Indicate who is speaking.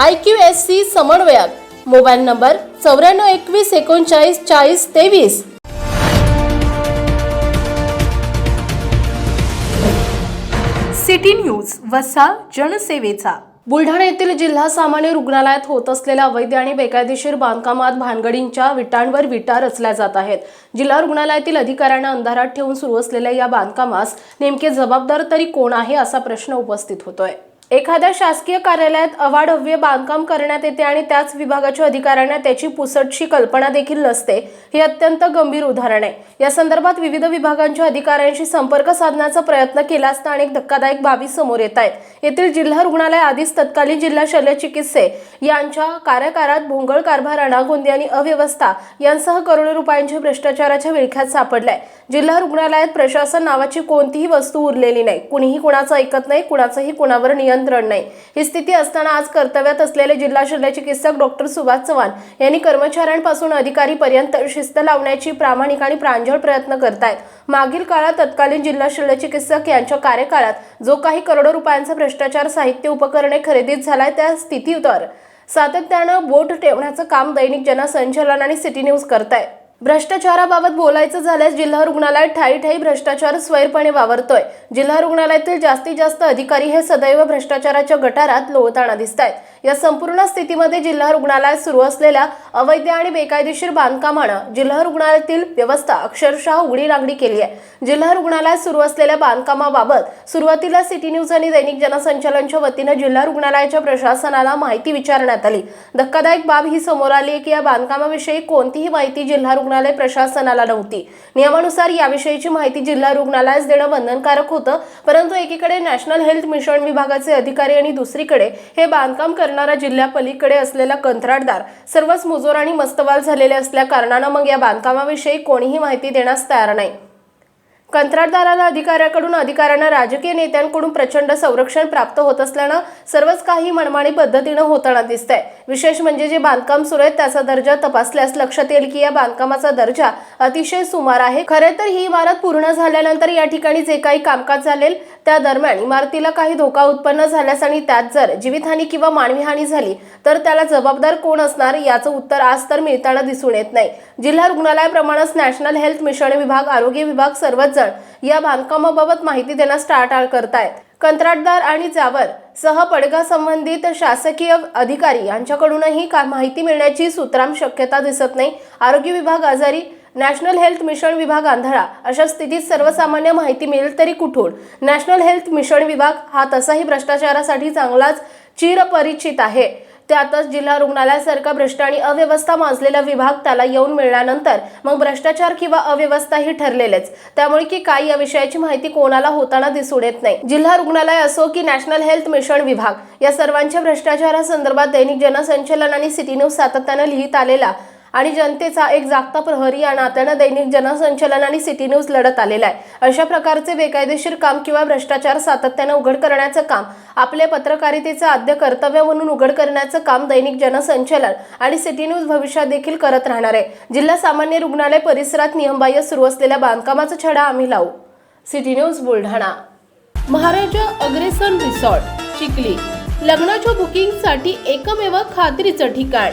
Speaker 1: I Q S C समन्वयक. Mobile number चौऱ्याण्णव एकवीस एकोणचाळीस चाळीस तेवीस.
Speaker 2: सिटी न्यूज वसा जनसेवेचा.
Speaker 1: बुलढाणा येथील जिल्हा सामान्य रुग्णालयात होत असलेल्या अवैध आणि बेकायदेशीर बांधकामात भानगडींच्या विटांवर विटा रचल्या जात आहेत. जिल्हा रुग्णालयातील अधिकाऱ्यांना अंधारात ठेवून सुरू असलेल्या या बांधकामास नेमके जबाबदार तरी कोण आहे असा प्रश्न उपस्थित होतोय. एखाद्या शासकीय कार्यालयात अवाढव्य बांधकाम करण्यात येते आणि त्याच विभागाच्या अधिकाऱ्यांना त्याची पुसटशी कल्पना देखील नसते हे अत्यंत गंभीर उदाहरण आहे. या संदर्भात विविध विभागांच्या अधिकाऱ्यांशी संपर्क साधण्याचा प्रयत्न केला असता अनेक धक्कादायक बाबी समोर येत आहेत. येथील जिल्हा रुग्णालय आधीच तत्कालीन जिल्हा शल्यचिकित्से यांच्या कार्यकाळात भोंगळ कारभार अनागोंदी आणि अव्यवस्था यांसह करोडो रुपयांच्या भ्रष्टाचाराच्या विळख्यात सापडलाय. जिल्हा रुग्णालयात प्रशासन नावाची कोणतीही वस्तू उरलेली नाही. कुणीही कुणाचं ऐकत नाही कुणाचंही कुणावर नियंत्रण नाही. ही स्थिती असताना आज कर्तव्यात असलेले जिल्हा शल्य चिकित्सक डॉक्टर सुभाष चव्हाण यांनी कर्मचाऱ्यांपासून अधिकारीपर्यंत शिस्त लावण्याची प्रामाणिक आणि प्रांजळ प्रयत्न करतायत. मागील काळात तत्कालीन जिल्हा शल्य चिकित्सक यांच्या कार्यकाळात जो काही करोडो रुपयांचा भ्रष्टाचार साहित्य उपकरणे खरेदीत झालाय त्या स्थितीवर सातत्यानं बोट ठेवण्याचं काम दैनिक जनसंचलन आणि सिटी न्यूज करताय भ्रष्टाचाराबाबत बोलायचं झाल्यास जिल्हा रुग्णालयात ठाई ठाई भ्रष्टाचार स्वैरपणे वावरतोय. जिल्हा रुग्णालयातील जास्तीत जास्त अधिकारी हे सदैव भ्रष्टाचाराच्या गटारात लोळताना दिसत आहेत या संपूर्ण स्थितीमध्ये जिल्हा रुग्णालयात सुरू असलेल्या अवैध आणि बेकायदेशीर बांधकामानं जिल्हा रुग्णालयातील व्यवस्था अक्षरशः उघडी लागणी केली आहे. जिल्हा रुग्णालयात सुरू असलेल्या बांधकामाबाबत सुरुवातीला सिटी न्यूज आणि दैनिक जनसंचालनच्या वतीनं जिल्हा रुग्णालयाच्या प्रशासनाला माहिती विचारण्यात आली. धक्कादायक बाब ही समोर आली आहे की या बांधकामाविषयी कोणतीही माहिती जिल्हा रुग्णालय प्रशासनाला नव्हती. नियमानुसार याविषयीची माहिती जिल्हा रुग्णालयास देणं बंधनकारक होतं. परंतु एकीकडे नॅशनल हेल्थ मिशन विभागाचे अधिकारी आणि दुसरीकडे हे बांधकाम करणारा जिल्ह्या पलीकडे असलेला कंत्राटदार सर्वच मुजोर आणि मस्तवाल झालेले असल्या कारणानं मग या बांधकामाविषयी कोणीही माहिती देण्यास तयार नाही. कंत्राटदाराला अधिकाऱ्याकडून अधिकाऱ्यांना राजकीय नेत्यांकडून प्रचंड संरक्षण प्राप्त होत असल्यानं सर्वच काही मनमानी पद्धतीनं होताना दिसतंय. विशेष म्हणजे जे बांधकाम सुरू आहे त्याचा दर्जा तपासल्यास लक्षात येईल की या बांधकामाचा दर्जा अतिशय सुमार आहे. खरे तर ही इमारत पूर्ण झाल्यानंतर या ठिकाणी जे काही कामकाज झालेल त्या दरम्यान इमारतीला काही धोका उत्पन्न झाल्यास आणि त्यात जर जीवितहानी किंवा मानवीहानी झाली तर त्याला जबाबदार कोण असणार? याचं उत्तर आज तर मिळताना दिसून येत नाही. जिल्हा रुग्णालयाप्रमाणेच नॅशनल हेल्थ मिशन विभाग आरोग्य विभाग सर्वच जण या बांधकामाबाबत माहिती देण्यास टाळाटाळ करतायत. कंत्राटदार आणि जावर सह पडगा संबंधित शासकीय अधिकारी यांच्याकडूनही का माहिती मिळण्याची सूत्राम शक्यता दिसत नाही. आरोग्य विभाग आजारी नॅशनल हेल्थ मिशन विभाग आंधळा. अशा स्थितीत सर्वसामान्य माहिती मिळेल तरी कुठून? नॅशनल हेल्थ मिशन विभाग हा तसाही भ्रष्टाचारासाठी चांगलाच चिरपरिचित आहे. त्यातच जिल्हा रुग्णालयासारखा भ्रष्ट आणि अव्यवस्था माजलेला विभाग त्याला येऊन मिळाल्यानंतर मग भ्रष्टाचार किंवा अव्यवस्था ही ठरलेलेच. त्यामुळे की काय या विषयाची माहिती कोणाला होताना दिसून येत नाही. जिल्हा रुग्णालय असो की नॅशनल हेल्थ मिशन विभाग या सर्वांच्या भ्रष्टाचारासंदर्भात दैनिक जनसंचलन आणि सिटी न्यूज सातत्यानं लिहित आलेला आणि जनतेचा एक जागता प्रहरी या नात्यानं दैनिक जनसंचलन आणि सिटी न्यूज लढत आलेला आहे. अशा प्रकारचे बेकायदेशीर काम किंवा भ्रष्टाचार सातत्यानं उघड करण्याचं काम आपले पत्रकारितेचं आद्य कर्तव्य म्हणून उघड करण्याचं काम दैनिक जनसंचलन आणि सिटी न्यूज भविष्यात देखील करत राहणार आहे. जिल्हा सामान्य रुग्णालय परिसरात नियमबाह्य सुरू असलेल्या बांधकामाचा छडा आम्ही लावू. City news Buldhana. Maharaja Agrasen resort Chikhli. लग्नाच्या बुकिंगसाठी एकमेव खात्रीचं ठिकाण.